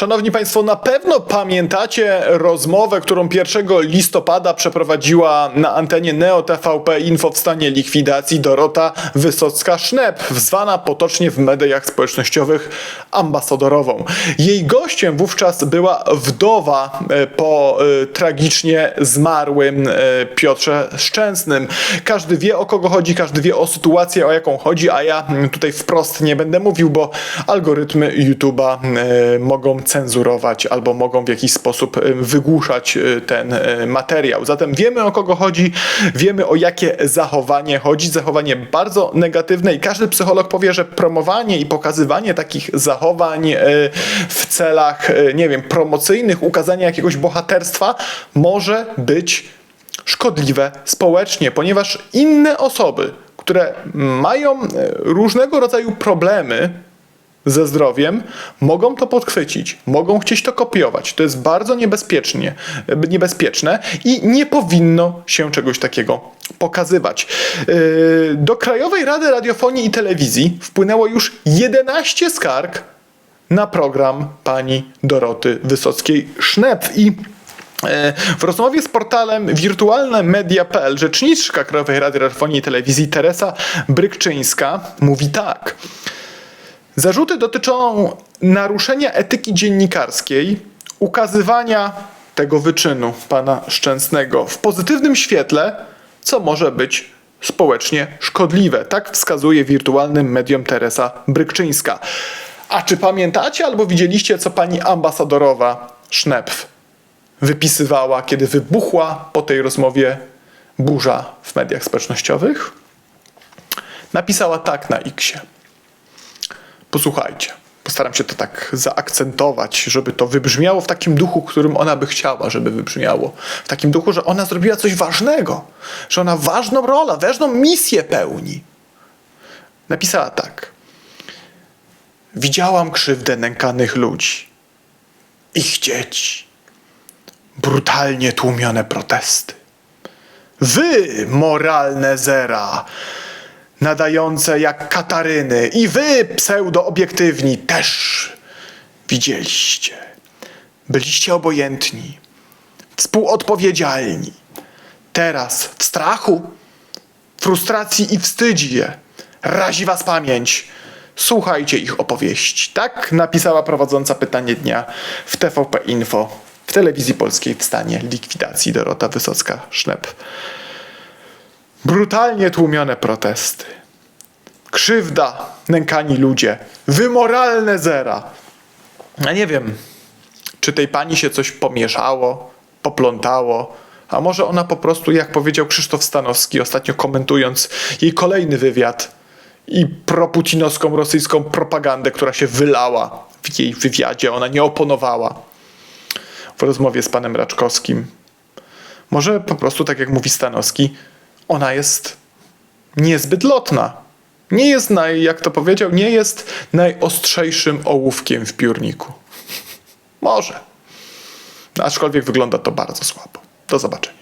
Szanowni Państwo, na pewno pamiętacie rozmowę, którą 1 listopada przeprowadziła na antenie Neo TVP Info w stanie likwidacji Dorota Wysocka-Sznep, zwana potocznie w mediach społecznościowych ambasadorową. Jej gościem wówczas była wdowa e, po e, tragicznie zmarłym e, Piotrze Szczęsnym. Każdy wie o kogo chodzi, każdy wie o sytuację, o jaką chodzi, a ja tutaj wprost nie będę mówił, bo algorytmy YouTube'a mogą cenzurować albo mogą w jakiś sposób wygłuszać e, ten e, materiał. Zatem wiemy o kogo chodzi, wiemy o jakie zachowanie chodzi. Zachowanie bardzo negatywne i każdy psycholog powie, że promowanie i pokazywanie takich zachowań e, w celach, nie wiem, promocyjnych, ukazania jakiegoś bohaterstwa może być szkodliwe społecznie, ponieważ inne osoby, które mają różnego rodzaju problemy ze zdrowiem, mogą to podchwycić, mogą chcieć to kopiować. To jest bardzo niebezpiecznie, e, niebezpieczne i nie powinno się czegoś takiego pokazywać. Yy, Do Krajowej Rady Radiofonii i Telewizji wpłynęło już 11 skarg na program pani Doroty Wysockiej-Sznep i e, w rozmowie z portalem wirtualnemedia.pl rzeczniczka Krajowej Rady Radiofonii i Telewizji Teresa Brykczyńska mówi tak. Zarzuty dotyczą naruszenia etyki dziennikarskiej, ukazywania tego wyczynu pana Szczęsnego w pozytywnym świetle, co może być społecznie szkodliwe. Tak wskazuje wirtualnym mediom Teresa Brykczyńska. A czy pamiętacie albo widzieliście, co pani ambasadorowa Sznepf wypisywała, kiedy wybuchła po tej rozmowie burza w mediach społecznościowych? Napisała tak na Xie. Posłuchajcie. Postaram się to tak zaakcentować, żeby to wybrzmiało w takim duchu, którym ona by chciała, żeby wybrzmiało. W takim duchu, że ona zrobiła coś ważnego, że ona ważną rolę, ważną misję pełni. Napisała tak. Widziałam krzywdę nękanych ludzi, ich dzieci, brutalnie tłumione protesty. Wy, moralne zera, nadające jak Kataryny i wy, pseudo-obiektywni, też widzieliście. Byliście obojętni, współodpowiedzialni. Teraz w strachu, frustracji i wstydzie razi was pamięć. Słuchajcie ich opowieści. Tak napisała prowadząca pytanie dnia w TVP Info w telewizji polskiej w stanie likwidacji Dorota Wysocka-Sznep. Brutalnie tłumione protesty. Krzywda, nękani ludzie. Wymoralne zera. Ja nie wiem, czy tej pani się coś pomieszało, poplątało, a może ona po prostu, jak powiedział Krzysztof Stanowski ostatnio komentując jej kolejny wywiad i proputinowską rosyjską propagandę, która się wylała w jej wywiadzie, ona nie oponowała w rozmowie z panem Raczkowskim. Może po prostu, tak jak mówi Stanowski, ona jest niezbyt lotna. Nie jest, naj, jak to powiedział, nie jest najostrzejszym ołówkiem w piórniku. Może. Aczkolwiek wygląda to bardzo słabo. Do zobaczenia.